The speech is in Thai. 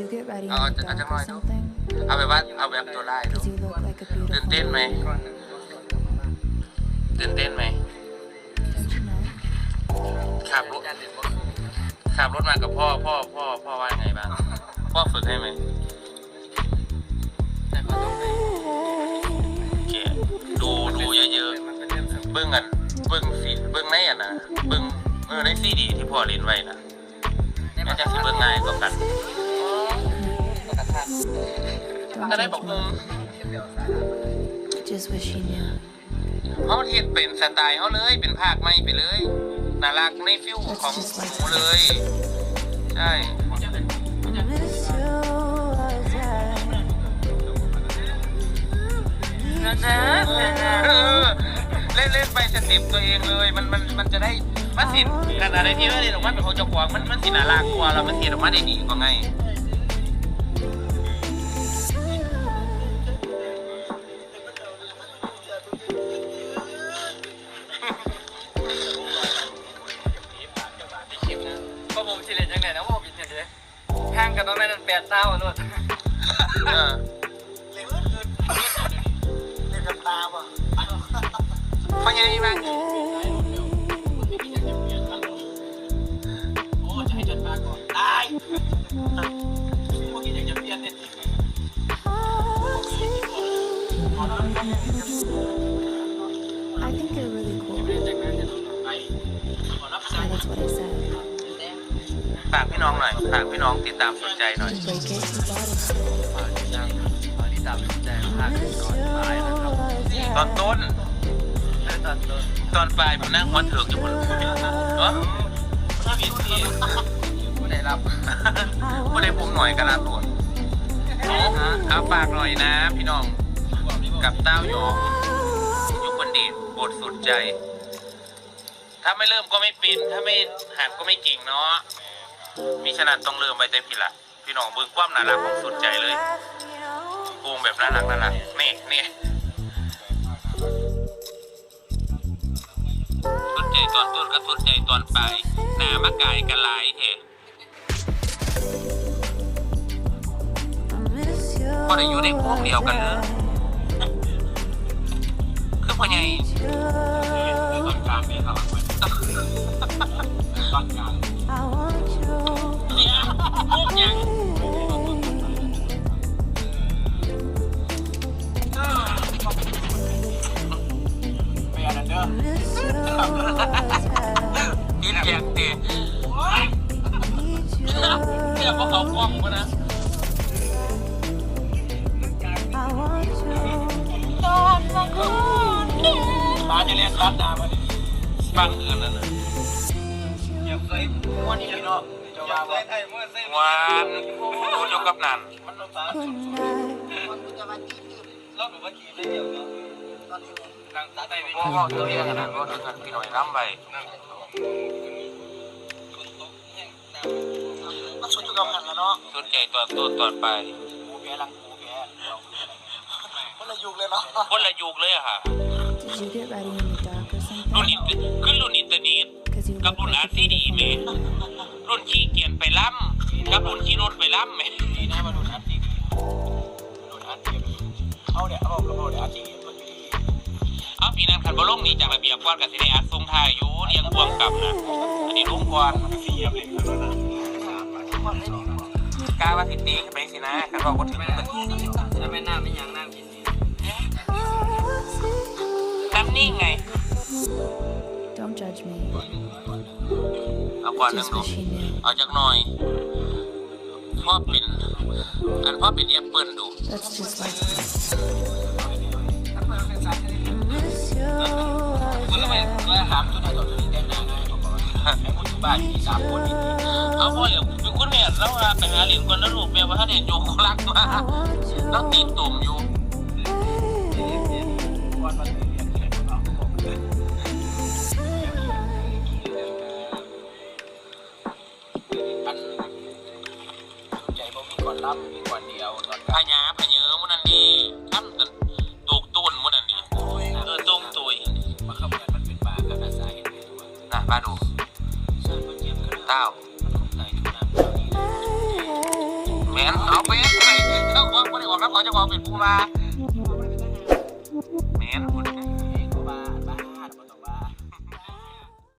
you get ready in Oh, the I- I dark don't or know, I don't- something? เอาแบบว่าเอาแบบตัวไล่ดู Cause you look like a ตื่น beautiful เต้นไหม lady, ตื่นเต้นไหม don't you know? ขับรถขับรถมากับพ่อ พ่อ พ่อ พ่อว่าไงบ้าง พ่อฝึกให้ไหมโอเคดูดูเยอะๆ เบิ้งกัน เบิ้งสิเบิ้งในอะนะ เบิ้งเออในซีดีที่พ่อเล่นไว้นะ น่าจะสิเบิ้ จะได้ judge บอกมุม me. Just wish you knew. เขาเทียนเป็นสไตล์เขาเลย เป็นภาคไม่ไปเลย น่ารักในฟิวของหนูเลย ใช่ Miss you all the time. เออเล่นเล่นไปสเต็ปตัวเองเลย มันมันมันจะได้มันสิกันอะไรที่ว่าเรียนออกมาเป็นของเจ้าของมันมันสิน่ารักกว่าเรามันเสียออกมาได้ดีกว่าไงพ ห่างกันตรงนั้นแปดเต้าโลดเออเล่นกับตาป่ะเพราะยังไงบ้างโอ้จะให้จนมาก่อนตายพวกนี้อยากจะเปลี่ยนเนี่ย ฝากพี่น้องหน่อย ฝากพี่น้องติดตามสนใจหน่อย ฝากติดตามฝากติดตามสนใจภาคก่อนตายนะครับตอนต้น ตอนต้นตอนปลายผมนั่งหัวเถิกอยู่บนเนาะชีวิตที่ผู้ได้รับก็ได้ผมหน่อยกระลาตัวเอาฝากหน่อยนะ พี่น้อง กับเต้าหยงยุคนดีบทสุดใจ ถ้าไม่เริ่มก็ไม่ป็นถ้าไม่หัดก็ไม่เก่งเนาะ มีฉะนั้นต้องเริ่มไปแต่พี่ละพี่น้องเบิ่งความน่ารักของสุดใจเลยโกงแบบน่ารักน่ารักนี่นี่สุดใจตอนต้นกับสุดใจตอนปลายหนามากายกันหลายเถอะก็ได้อยู่ในพวกเดียวกันเลยคือพ่อใหญ่ต้นกลางนี่ครับ ต้นกลางเนี่ยพวกยังไปอันนั้นเด้อยินแยงเตะเนี่ยพวกเขากล้องมานะมาจะเรียนรัดดามาดิ ฟังอื่นนั่นน่ะอย่าเคยม้วนนี่พี่น้องจะว่าว่ไอ้ม้วนเส้นหวานดูอยู่กับนันมันลงตามันจะมาจีบรอบแบบว่าจีบได้เดียวเนาะตอนนี้นั่งตาได้ไปพ่อพ่อตัวเองขนาดว่าถึงกันพี่หน่อยล้ำไปมันสุดอยู่กับหันแล้วเนาะสุดใจตอนต้นตอนปลายหมูแพ้ลังหมูแพ้คนละยุคเลยเนาะคนละยุคเลยอะค่ะ Did you get ready in the dark or รุ่น something? อินเตอร์ขึ้นรุ่นอินเทอร์เน็ต Cause you กับ look รุ่นอา like a ซีดี beautiful แหม่ lady. รุ่นขี่เกียนไปล้ำกับรุ่นขี่รถไปล้ำแหม่ดีนะมาดูนัดดีดูนัดดีเอาเดี๋ยวเอาเอาเดี๋ยวอาจีมันดีเอาปีนั้นขันบอลงหนี่จากระเบียบก่อนกับสิได้อัดทรงทายอยู่เรียงบวงกลับนะอันนี้ลุงก่อนเสียบเลยแล้วนะกล้าว่าสิตีกันไปสินะขันบอกว่าถึงมัน เอาก่อนหนึ่ง Just ดู wish you knew. เอาจากหน่อยพ่อเป็นอันพ่อเป็นแอปเปิลดู That's just like me. มันทำไมร้อยสามตัวไหนตัวนี้ได้นานง่ายกว่าไอ้คนบ้านมีสามคนนี่เอาพ่อเหลียวเป็นคนแม่แล้วว่าไปหาเหรียญก่อนแล้วลูกแม่ว่าถ้าเด็กโยกรักมาแล้วตีตุ่มอยู่วัน รับมีก่อนเดียวตอนพญาพเยอมันนั่นดีทำกันตูกต้นมันนั่นดีเออตรงตุยมาเข้ากันมันเป็นบากับอาศัยในตัวน่ะมาดูสร้างเพื่อเทียมกันเต้าใส่ทุกน้ำเท่านี้แม่นเอาเป็นไงเจ้าของไม่ได้ออกแล้วเขาจะบอกเป็นผู้ว่าแมน